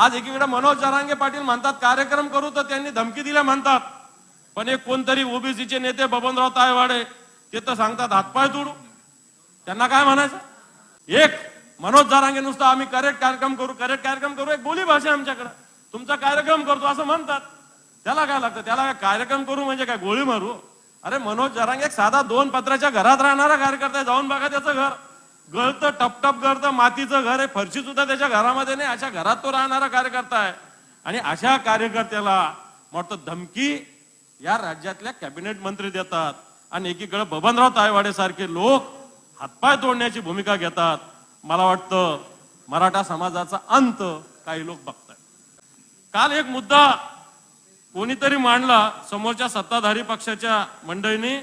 आज एकीकडे मनोज जरांगे पाटील म्हणतात कार्यक्रम करू तर त्यांनी धमकी दिल्या म्हणतात. पण एक कोणतरी ओबीसीचे नेते बबनराव तायवाडे ते तर सांगतात हातपाय तोडू त्यांना काय म्हणायचं? एक मनोज जरांगे नुसतं आम्ही करेक्ट कार्यक्रम करू करेक्ट कार्यक्रम करू. एक बोली भाषा आहे आमच्याकडे. तुमचा कार्यक्रम करतो असं म्हणतात. त्याला काय लागतं? त्याला काय कार्यक्रम करू म्हणजे काय गोळी मारू? अरे मनोज जरांगे एक साधा दोन पत्राच्या घरात राहणारा कार्यकर्ता आहे जाऊन बघा त्याचं घर. गळतं टपटप गळतं मातीचं घर आहे. फरशी सुद्धा त्याच्या घरामध्ये नाही अशा घरात तो राहणारा कार्यकर्ता आहे. आणि अशा कार्यकर्त्याला वाटतं धमकी या राज्यातल्या कॅबिनेट मंत्री देतात. आणि एकीकडे बबनराव तायवाडे सारखे लोक हातपाय तोडण्याची भूमिका घेतात. मला वाटतं मराठा समाजाचा अंत काही लोक बघतात काल एक मुद्दा कोणीतरी मांडला समोरच्या सत्ताधारी पक्षाच्या मंडळींनी.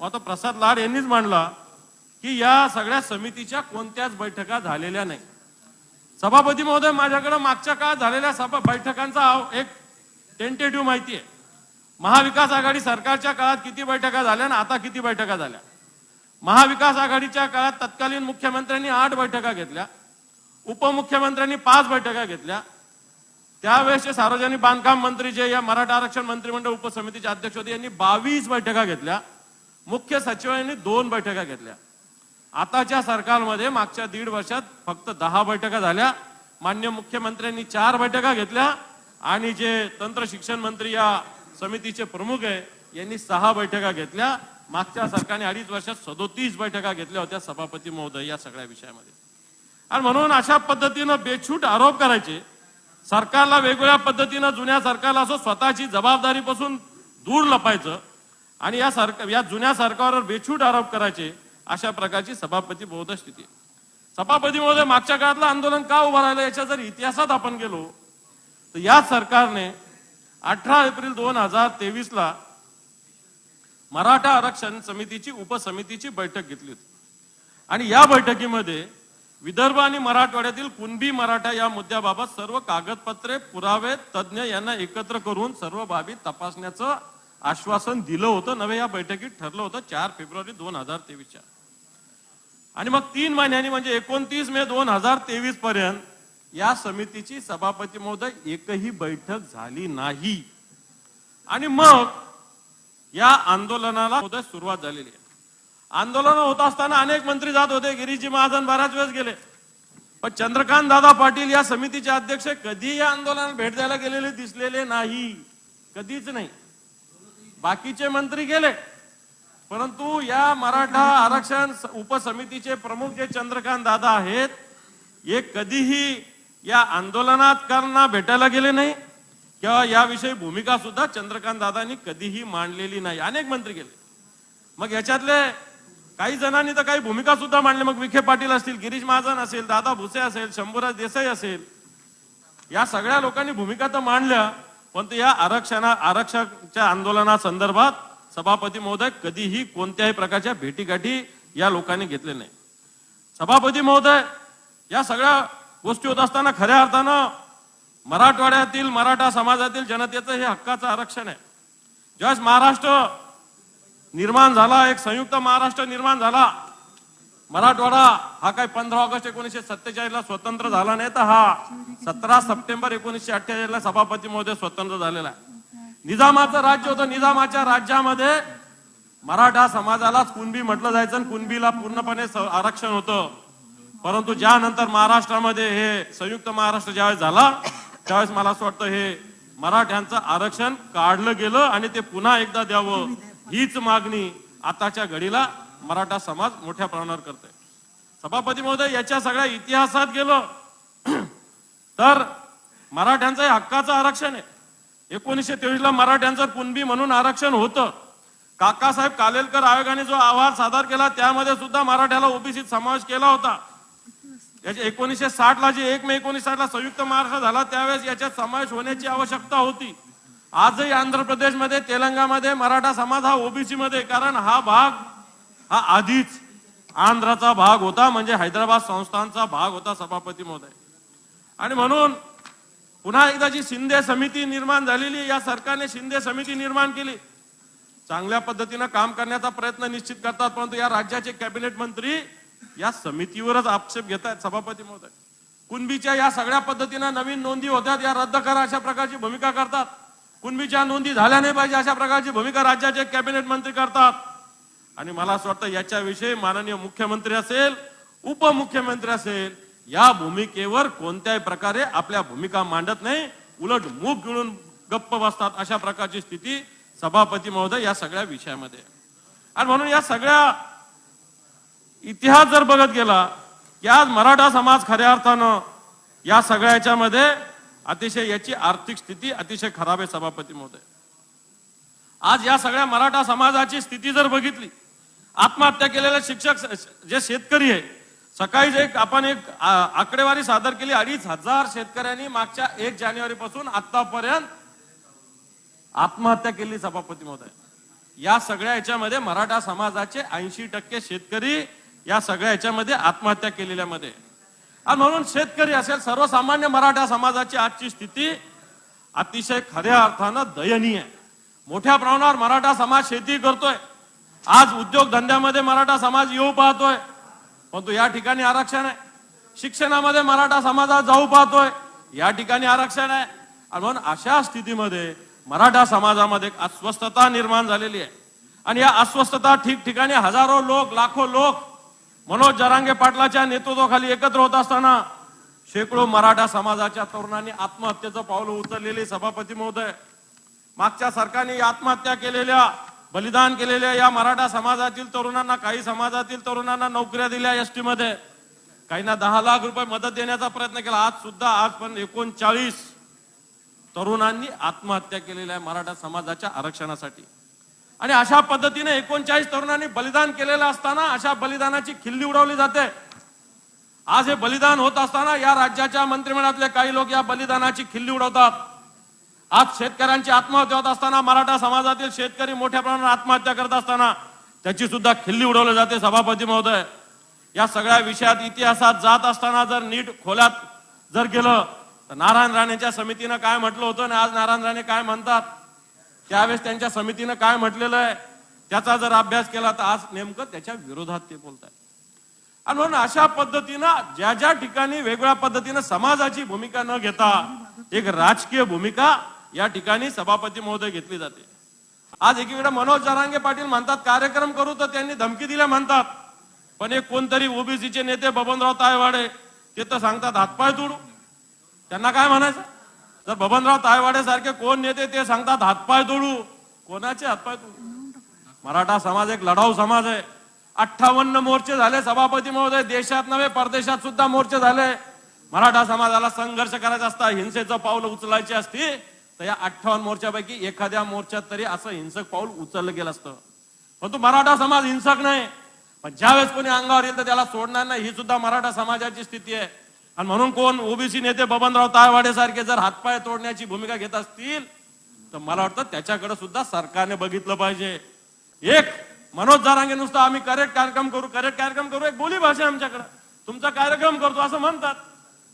आता प्रसाद लाड यांनीच मांडला. की या सगळ्या समितीच्या कोणत्याच बैठका झालेल्या नाही. सभापती महोदय माझ्याकडे मागच्या काळात झालेल्या सभा बैठकांचा एक टेंटेटिव्ह माहिती आहे. महाविकास आघाडी सरकारच्या काळात किती बैठका झाल्या आणि आता किती बैठका झाल्या? महाविकास आघाडीच्या काळात तत्कालीन मुख्यमंत्र्यांनी आठ बैठका घेतल्या. उपमुख्यमंत्र्यांनी पाच बैठका घेतल्या. त्यावेळेसचे सार्वजनिक बांधकाम मंत्री जे या मराठा आरक्षण मंत्रिमंडळ उपसमितीचे अध्यक्ष होते यांनी बावीस बैठका घेतल्या. मुख्य सचिवांनी दोन बैठका घेतल्या. आताच्या सरकारमध्ये मागच्या दीड वर्षात फक्त दहा बैठका झाल्या. मान्य मुख्यमंत्र्यांनी चार बैठका घेतल्या आणि जे तंत्र शिक्षण मंत्री या समितीचे प्रमुख आहे यांनी सहा बैठका घेतल्या. मागच्या सरकारने अडीच वर्षात सदोतीस बैठका घेतल्या होत्या सभापती महोदय या सगळ्या विषयामध्ये. आणि म्हणून अशा पद्धतीनं बेछूट आरोप करायचे. सरकारला वेगवेगळ्या पद्धतीनं जुन्या सरकारला असं स्वतःची जबाबदारीपासून दूर लपायचं आणि या सरकार या जुन्या सरकारवर बेछूट आरोप करायचे. अशा प्रकारची सभापती महोदय स्थिती आहे. सभापती महोदय मागच्या काळातलं आंदोलन का उभं राहिलं याच्या जर इतिहासात आपण गेलो तर या सरकारने अठरा एप्रिल दोन हजार तेवीस ला मराठा आरक्षण समितीची उपसमितीची बैठक घेतली होती. आणि या बैठकीमध्ये विदर्भ आणि मराठवाड्यातील कुणबी मराठा या मुद्द्याबाबत सर्व कागदपत्रे पुरावे तज्ज्ञ यांना एकत्र करून सर्व बाबी तपासण्याचं आश्वासन दिलं होतं. नवे या बैठकीत ठरलं होतं चार फेब्रुवारी दोन हजार तेवीसच्या. आणि मग तीन महिन्यांनी म्हणजे एकोणतीस मे दोन हजार तेवीस पर्यंत या समितीची सभापती महोदय एकही बैठक झाली नाही. आणि मग या आंदोलनाला महोदय सुरुवात झालेली आहे. आंदोलन होत असताना अनेक मंत्री जात होते. गिरीजी महाजन बऱ्याच वेळेस गेले. पण चंद्रकांत दादा पाटील या समितीचे अध्यक्ष कधी या आंदोलनात भेट द्यायला गेलेले दिसलेले नाही. कधीच नाही. बाकीचे मंत्री गेले. परंतु या मराठा आरक्षण उपसमितीचे प्रमुख जे चंद्रकांत दादा आहेत हे कधीही या आंदोलनात भेटायला गेले नाही किंवा याविषयी भूमिका सुद्धा चंद्रकांत दादांनी कधीही मांडलेली नाही. अनेक मंत्री गेले. मग याच्यातले काही जणांनी तर काही भूमिका सुद्धा मांडली. मग विखे पाटील असतील गिरीश महाजन असेल दादा भुसे असेल शंभूराज देसाई असेल या सगळ्या लोकांनी भूमिका तर मांडल्या पण या आरक्षणा आरक्षकच्या आंदोलनासंदर्भात सभापती महोदय कधीही कोणत्याही प्रकारच्या भेटीगाठी या लोकांनी घेतले नाही. सभापती महोदय या सगळ्या गोष्टी होत असताना खऱ्या अर्थानं मराठवाड्यातील मराठा समाजातील जनतेचं हे हक्काचं आरक्षण आहे. ज्यावेळेस महाराष्ट्र निर्माण झाला एक संयुक्त महाराष्ट्र निर्माण झाला मराठवाडा हा काही पंधरा ऑगस्ट एकोणीसशे सत्तेचाळीस ला स्वतंत्र झाला नाही तर हा सतरा सप्टेंबर एकोणीसशे अठ्ठेचाळीस ला सभापती महोदय स्वतंत्र झालेला आहे. निजामाचं राज्य होतं. निजामाच्या राज्यामध्ये मराठा समाजालाच कुणबी म्हटलं जायचं आणि कुणबीला पूर्णपणे आरक्षण होतं. परंतु ज्यानंतर महाराष्ट्रामध्ये हे संयुक्त महाराष्ट्र ज्यावेळेस झाला त्यावेळेस मला असं वाटतं हे मराठ्यांचं आरक्षण काढलं गेलं आणि ते पुन्हा एकदा द्यावं. हीच मागणी आताच्या घडीला मराठा समाज मोठ्या प्रमाणावर करतोय. सभापती महोदय याच्या सगळ्या इतिहासात गेलं. तर मराठ्यांचं हे हक्काचं आरक्षण आहे. एकोणीसशे तेवीस ला मराठ्यांचं कुणबी म्हणून आरक्षण होतं. काकासाहेब कालेलकर आयोगाने जो अहवाल सादर केला त्यामध्ये सुद्धा मराठ्याला ओबीसीत समावेश केला होता. याचे एकोणीसशे साठ ला जे एक मे एकोणीस साठ ला संयुक्त महाराष्ट्र झाला त्यावेळेस याच्यात समावेश होण्याची आवश्यकता होती. आजही आंध्र प्रदेशमध्ये तेलंगामध्ये मराठा समाज हा ओबीसी मध्ये कारण हा भाग हा आधीच आंध्राचा भाग होता म्हणजे हैदराबाद संस्थानचा भाग होता सभापती महोदय. आणि म्हणून पुन्हा एकदा जी शिंदे समिती निर्माण झालेली या सरकारने शिंदे समिती निर्माण केली. चांगल्या पद्धतीनं काम करण्याचा प्रयत्न निश्चित करतात परंतु या राज्याचे कॅबिनेट मंत्री या समितीवरच आक्षेप घेत आहेत सभापती महोदय. कुणबीच्या या सगळ्या पद्धतीनं नवीन नोंदी होतात या रद्द करा अशा प्रकारची भूमिका करतात. कुणबीच्या नोंदी झाल्या नाही पाहिजे अशा प्रकारची भूमिका राज्याचे कॅबिनेट मंत्री करतात. आणि मला असं वाटतं याच्याविषयी माननीय मुख्यमंत्री असेल उपमुख्यमंत्री असेल या भूमिकेवर कोणत्याही प्रकारे आपल्या भूमिका मांडत नाही. उलट मूग गिळून गप्प बसतात अशा प्रकारची स्थिती सभापती महोदय या सगळ्या विषयामध्ये. आणि म्हणून या सगळ्या इतिहास जर बघत गेला की आज मराठा समाज खऱ्या अर्थानं या सगळ्या याच्यामध्ये अतिशय याची आर्थिक स्थिती अतिशय खराब आहे सभापती महोदय. आज या सगळ्या मराठा समाजाची स्थिती जर बघितली आत्महत्या केलेले शिक्षक जे शेतकरी आहे सकाळी जे एक आपण एक आकडेवारी सादर केली. अडीच हजार शेतकऱ्यांनी मागच्या एक जानेवारी पासून आतापर्यंत आत्महत्या केली सभापती महोदय. या सगळ्या याच्यामध्ये मराठा समाजाचे ऐंशी टक्के शेतकरी या सगळ्या याच्यामध्ये आत्महत्या केलेल्यामध्ये आणि म्हणून शेतकरी असेल सर्वसामान्य मराठा समाजाची आजची स्थिती अतिशय खऱ्या अर्थानं दयनीय. आहे मोठ्या प्रमाणावर मराठा समाज शेती करतोय. आज उद्योग धंद्यामध्ये मराठा समाज येऊ पाहतोय. परंतु या ठिकाणी आरक्षण आहे. शिक्षणामध्ये मराठा समाजात जाऊ पाहतोय. या ठिकाणी आरक्षण आहे. आणि म्हणून अशा स्थितीमध्ये मराठा समाजामध्ये अस्वस्थता निर्माण झालेली आहे. आणि या अस्वस्थता ठिकठिकाणी हजारो लोक लाखो लोक मनोज जरांगे पाटलाच्या नेतृत्वाखाली एकत्र होत असताना शेकडो मराठा समाजाच्या तरुणांनी आत्महत्येचं पाऊल उचललेली सभापती महोदय. मागच्या सरकारने आत्महत्या केलेल्या बलिदान केलेल्या या मराठा समाजातील तरुणांना काही समाजातील तरुणांना नोकऱ्या दिल्या एस टी मध्ये. काहींना दहा लाख रुपये मदत देण्याचा प्रयत्न केला. आज सुद्धा आज पण एकोणचाळीस तरुणांनी आत्महत्या केलेल्या आहे मराठा समाजाच्या आरक्षणासाठी. आणि अशा पद्धतीने एकोणचाळीस तरुणांनी बलिदान केलेलं असताना अशा बलिदानाची खिल्ली उडवली जाते. आज हे बलिदान होत असताना या राज्याच्या मंत्रिमंडळातले काही लोक या बलिदानाची खिल्ली उडवतात. आज शेतकऱ्यांची आत्महत्या होत असताना मराठा समाजातील शेतकरी मोठ्या प्रमाणात आत्महत्या करत असताना त्याची सुद्धा खिल्ली उडवली जाते सभापती महोदय. या सगळ्या विषयात इतिहासात जात असताना जर नीट खोल्यात जर गेलं तर नारायण राणेच्या समितीनं काय म्हटलं होतं आणि आज नारायण राणे काय म्हणतात? त्यावेळेस त्यांच्या समितीनं काय म्हटलेलं आहे? त्याचा जर अभ्यास केला तर आज नेमकं त्याच्या विरोधात ते बोलत आहेत आणि म्हणून अशा पद्धतीनं ज्या ज्या ठिकाणी वेगवेगळ्या पद्धतीनं समाजाची भूमिका न घेता एक राजकीय भूमिका या ठिकाणी सभापती महोदय घेतली जाते. आज एकीकडे मनोज जरांगे पाटील म्हणतात कार्यक्रम करू तर त्यांनी धमकी दिल्या म्हणतात. पण एक कोणतरी ओबीसीचे नेते बबनराव तायवाडे ते तर सांगतात हातपाय तोडू. त्यांना काय म्हणायचं? जर बबनराव तायवाडे सारखे कोण नेते ते सांगतात हातपाय तोडू. कोणाचे हातपाय तोडू? मराठा समाज एक लढाऊ समाज आहे. अठ्ठावन्न मोर्चे झाले सभापती महोदय देशात नव्हे परदेशात सुद्धा मोर्चे झाले. मराठा समाजाला संघर्ष करायचा असता हिंसेचं पाऊल उचलायची असती तर या अठ्ठावन्न मोर्चापैकी एखाद्या मोर्चात तरी असं हिंसक पाऊल उचललं गेलं असतं. परंतु मराठा समाज हिंसक नाही. पण ज्यावेळेस कोणी अंगावर येईल तर त्याला सोडणार नाही ही सुद्धा मराठा समाजाची स्थिती आहे. आणि म्हणून कोण ओबीसी नेते बबनराव तायवाडे सारखे जर हातपाय तोडण्याची भूमिका घेत असतील तर मला वाटतं त्याच्याकडे सुद्धा सरकारने बघितलं पाहिजे. एक मनोज जारांगे नुसतं आम्ही करेक्ट कार्यक्रम करू करेक्ट कार्यक्रम करू एक बोली भाषा आमच्याकडे. तुमचा कार्यक्रम करतो असं म्हणतात.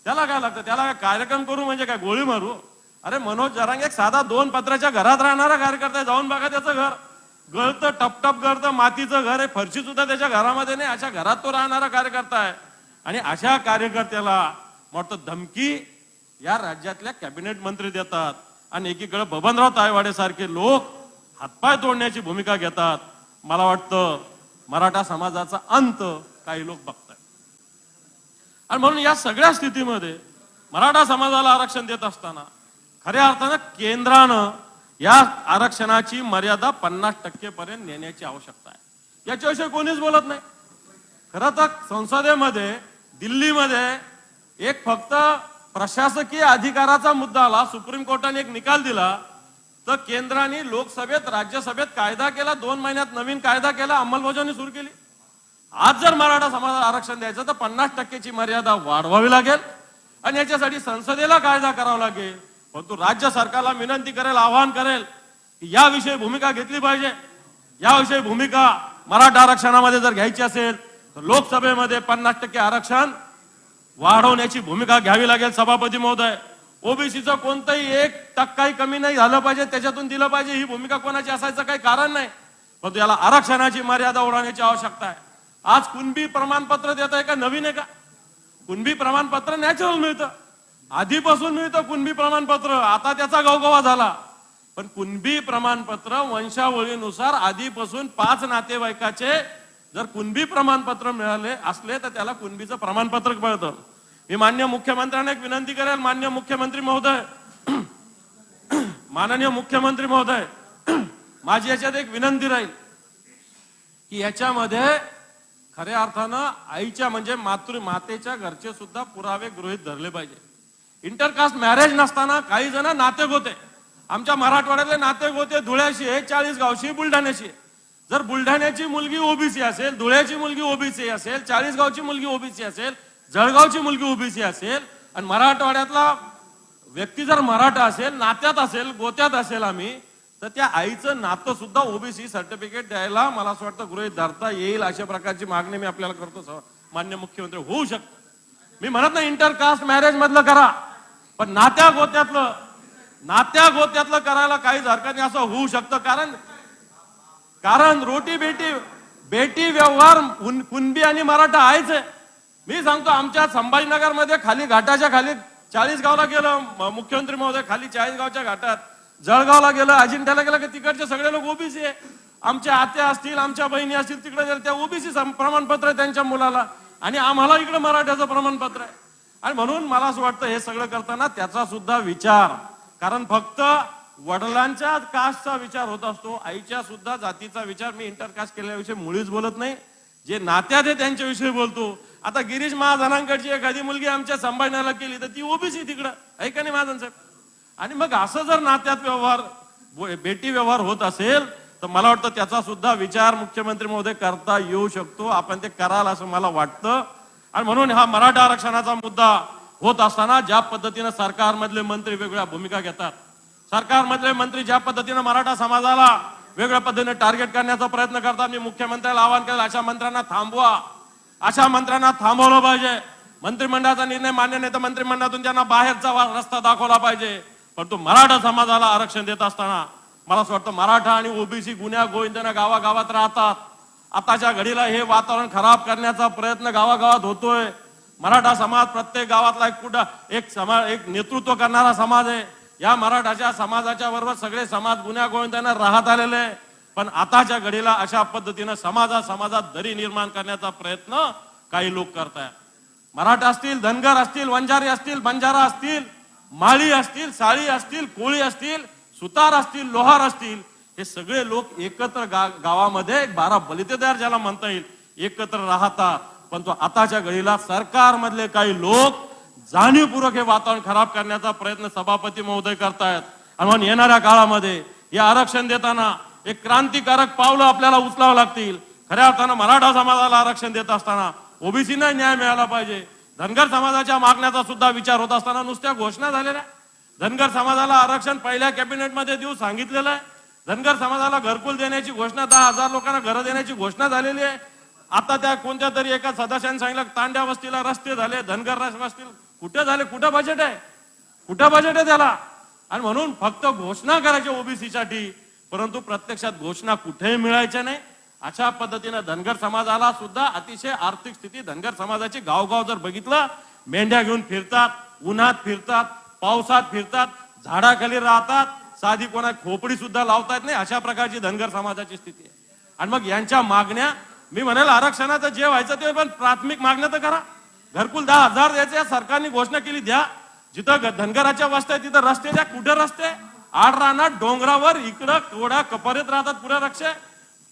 त्याला काय लागतं? त्याला काय कार्यक्रम करू म्हणजे काय गोळी मारू? अरे मनोज जरांग एक साधा दोन पत्राच्या घरात राहणारा कार्यकर्ता जाऊन बघा त्याचं घर. गळतं टपटप गळतं मातीचं घर आहे. फरशी सुद्धा त्याच्या घरामध्ये नाही अशा घरात तो राहणारा कार्यकर्ता आहे. आणि अशा कार्यकर्त्याला वाटतं धमकी या राज्यातल्या कॅबिनेट मंत्री देतात. आणि एकीकडे बबनराव तायवाडे सारखे लोक हातपाय तोडण्याची भूमिका घेतात. मला वाटतं मराठा समाजाचा अंत काही लोक बघतात आणि म्हणून या सगळ्या स्थितीमध्ये मराठा समाजाला आरक्षण देत असताना खऱ्या अर्थानं केंद्रानं या आरक्षणाची मर्यादा पन्नास टक्केपर्यंत नेण्याची आवश्यकता आहे. याच्याविषयी कोणीच बोलत नाही. खरं तर संसदेमध्ये दिल्लीमध्ये एक फक्त प्रशासकीय अधिकाराचा मुद्दा आला सुप्रीम कोर्टाने एक निकाल दिला तर केंद्राने लोकसभेत राज्यसभेत कायदा केला दोन महिन्यात नवीन कायदा केला अंमलबजावणी सुरू केली. आज जर मराठा समाजाला आरक्षण द्यायचं तर पन्नास टक्केची मर्यादा वाढवावी लागेल. आणि याच्यासाठी संसदेला कायदा करावा लागेल. परंतु राज्य सरकारला विनंती करेल आवाहन करेल की याविषयी भूमिका घेतली पाहिजे. याविषयी भूमिका मराठा आरक्षणामध्ये जर घ्यायची असेल तर लोकसभेमध्ये पन्नास टक्के आरक्षण वाढवण्याची भूमिका घ्यावी लागेल सभापती महोदय. ओबीसीचं कोणतंही एक टक्काही कमी नाही झालं पाहिजे त्याच्यातून दिलं पाहिजे ही भूमिका कोणाची असायचं काही कारण नाही. परंतु याला आरक्षणाची मर्यादा ओढवण्याची आवश्यकता आहे. आज कुणबी प्रमाणपत्र देत आहे का नवीन आहे का? कुणबी प्रमाणपत्र नॅचरल मिळतं. आधीपासून मिळतं कुणबी प्रमाणपत्र आता त्याचा गवगवा झाला. पण कुणबी प्रमाणपत्र वंशावळीनुसार आधीपासून पाच नातेवाईकाचे जर कुणबी प्रमाणपत्र मिळाले असले तर त्याला कुणबीचं प्रमाणपत्र मिळतं. मी मान्य मुख्यमंत्र्यांना एक विनंती करेल मान्य मुख्यमंत्री महोदय. माननीय मुख्यमंत्री महोदय माझी याच्यात एक विनंती राहील की याच्यामध्ये खऱ्या अर्थानं आईच्या म्हणजे मातृ मातेच्या घरचे सुद्धा पुरावे गृहित धरले पाहिजे. इंटरकास्ट मॅरेज नसताना काही जण नाते होते आमच्या मराठवाड्यातले नातेक होते धुळ्याशी आहे चाळीस गावशी बुलढाण्याशी जर बुलढाण्याची मुलगी ओबीसी असेल धुळ्याची मुलगी ओबीसी असेल चाळीस गावची मुलगी ओबीसी असेल जळगावची मुलगी ओबीसी असेल आणि मराठवाड्यातला व्यक्ती जर मराठा असेल नात्यात असेल गोत्यात असेल आम्ही तर त्या आईचं नातं सुद्धा ओबीसी सर्टिफिकेट द्यायला मला असं वाटतं गृहित धरता येईल अशा प्रकारची मागणी मी आपल्याला करतो मान्य मुख्यमंत्री. होऊ शकतो. मी म्हणत नाही इंटरकास्ट मॅरेज मधलं करा. पण नात्या गोत्यातलं नात्या गोत्यातलं करायला काहीच हरकत नाही असं होऊ शकतं. कारण कारण रोटी बेटी बेटी व्यवहार कुणबी आणि मराठा आहेच आहे मी सांगतो आमच्या संभाजीनगरमध्ये खाली घाटाच्या खाली चाळीस गावला गेलं मुख्यमंत्री महोदय खाली चाळीस गावच्या घाटात. जळगावला गेलं अजिंठ्याला गेलं की तिकडचे सगळे लोक ओबीसी आहे. आमच्या आत्या असतील आमच्या बहिणी असतील तिकडे त्या ओबीसी प्रमाणपत्र आहे त्यांच्या मुलाला. आणि आम्हाला इकडे मराठ्याचं प्रमाणपत्र आहे. आणि म्हणून मला असं वाटतं हे सगळं करताना त्याचा सुद्धा विचार. कारण फक्त वडिलांच्या कास्टचा विचार होत असतो आईच्या सुद्धा जातीचा विचार. मी इंटरकास्ट केल्याविषयी मुळीच बोलत नाही. जे नात्यात आहे त्यांच्याविषयी बोलतो. आता गिरीश महाजनांकडची एखादी मुलगी आमच्या संभाजीनगरला केली तर ती ओबीसी तिकडं. आहे का नाही महाजन साहेब? आणि मग असं जर नात्यात व्यवहार बेटी व्यवहार होत असेल तर मला वाटतं त्याचा सुद्धा विचार मुख्यमंत्री महोदय करता येऊ शकतो. आपण ते कराल असं मला वाटतं. आणि म्हणून हा मराठा आरक्षणाचा मुद्दा होत असताना ज्या पद्धतीनं सरकारमधले मंत्री वेगळ्या भूमिका घेतात सरकारमधले मंत्री ज्या पद्धतीनं मराठा समाजाला वेगळ्या पद्धतीने टार्गेट करण्याचा प्रयत्न करतात मी मुख्यमंत्र्याला आवाहन केलं अशा मंत्र्यांना थांबवा. अशा मंत्र्यांना थांबवलं पाहिजे. मंत्रिमंडळाचा निर्णय मान्य नाही तर मंत्रिमंडळातून त्यांना बाहेरचा रस्ता दाखवला पाहिजे. परंतु मराठा समाजाला आरक्षण देत असताना मला असं वाटतं मराठा आणि ओबीसी गुन्ह्या गोविंदना गावागावात राहतात. आताच्या घडीला हे वातावरण खराब करण्याचा प्रयत्न गावागावात होतोय. मराठा समाज प्रत्येक गावातला एक कुठं एक समाज एक नेतृत्व करणारा समाज आहे. या मराठाच्या समाजाच्या बरोबर सगळे समाज गुन्ह्या गोविंदांना राहत आलेले आहे. पण आताच्या घडीला अशा पद्धतीनं समाजा समाजात दरी निर्माण करण्याचा प्रयत्न काही लोक करतायत. मराठा असतील धनगर असतील वंजारी असतील बंजारा असतील माळी असतील साळी असतील कोळी असतील सुतार असतील लोहार असतील हे सगळे लोक एकत्र गा गावामध्ये बारा बलितेदार ज्याला म्हणता येईल. एकत्र राहतात पण तो आताच्या घडीला सरकारमधले काही लोक जाणीवपूर्वक हे वातावरण खराब करण्याचा प्रयत्न सभापती महोदय करतायत. आणि म्हणून येणाऱ्या काळामध्ये हे आरक्षण देताना एक क्रांतिकारक पावलं आपल्याला उचलावं लागतील. खऱ्या अर्थानं मराठा समाजाला आरक्षण देत असताना ओबीसीना न्याय मिळाला पाहिजे. धनगर समाजाच्या मागण्याचा सुद्धा विचार होत असताना नुसत्या घोषणा झालेल्या. आहे. धनगर समाजाला आरक्षण पहिल्या कॅबिनेटमध्ये देऊ सांगितलेलं आहे. धनगर समाजाला घरकुल देण्याची घोषणा दहा हजार लोकांना घरं देण्याची घोषणा झालेली आहे. आता त्या कोणत्या तरी एका सदस्याने सांगितलं तांड्या वस्तीला रस्ते झाले धनगर वस्तील. कुठे झाले? कुठं बजेट आहे? कुठं बजेट आहे त्याला? आणि म्हणून फक्त घोषणा करायची ओबीसी साठी परंतु प्रत्यक्षात घोषणा कुठेही मिळायच्या नाही. अशा पद्धतीनं धनगर समाजाला सुद्धा अतिशय आर्थिक स्थिती धनगर समाजाची गावगाव जर बघितलं मेंढ्या घेऊन फिरतात उन्हात फिरतात पावसात फिरतात झाडाखाली राहतात साधी कोणा खोपडी सुद्धा लावता येत नाही अशा प्रकारची धनगर समाजाची स्थिती आहे. आणि मग यांच्या मागण्या मी म्हणेल आरक्षणाचं जे व्हायचं ते पण प्राथमिक मागण्या तर करा. घरकुल दहा हजार द्यायचे सरकारने घोषणा केली द्या. जिथं धनगराच्या वस्त्या तिथं रस्ते द्या. कुठे रस्ते? आड रानात डोंगरावर इकडं कोडा कपरेत राहतात पुढे रक्षे.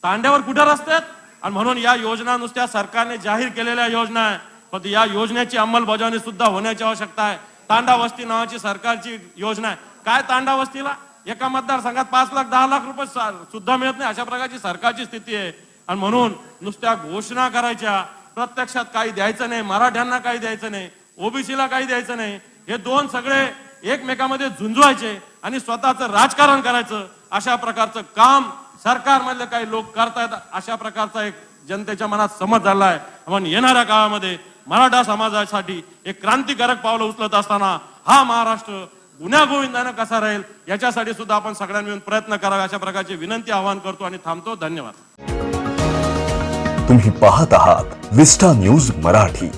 तांड्यावर कुठे रस्ते आहेत? आणि म्हणून या योजना नुसत्या सरकारने जाहीर केलेल्या योजना आहे. पण या योजनेची अंमलबजावणी सुद्धा होण्याची आवश्यकता आहे. तांडा वस्ती नावाची सरकारची योजना आहे. काय तांडा वस्तीला? एका मतदारसंघात पाच लाख दहा लाख रुपये सुद्धा मिळत नाही. अशा प्रकारची सरकारची स्थिती आहे. आणि म्हणून नुसत्या घोषणा करायच्या प्रत्यक्षात काही द्यायचं नाही मराठ्यांना काही द्यायचं नाही ओबीसीला काही द्यायचं नाही. हे दोन सगळे एकमेकामध्ये झुंजवायचे आणि स्वतःचं राजकारण करायचं. अशा प्रकारचं काम सरकारमधले काही लोक करतायत. अशा प्रकारचा एक जनतेच्या मनात समज झाला आहे म्हणून येणाऱ्या काळामध्ये मराठा समाजासाठी एक क्रांतिकारक पावलं उचलत असताना हा महाराष्ट्र गुन्ह्या गोविंदानं कसा राहील याच्यासाठी सुद्धा आपण सगळ्यांनी मिळून प्रयत्न करावा अशा प्रकारची विनंती आवाहन करतो आणि थांबतो. धन्यवाद. तुम्ही पाहत आहात विस्टा न्यूज मराठी.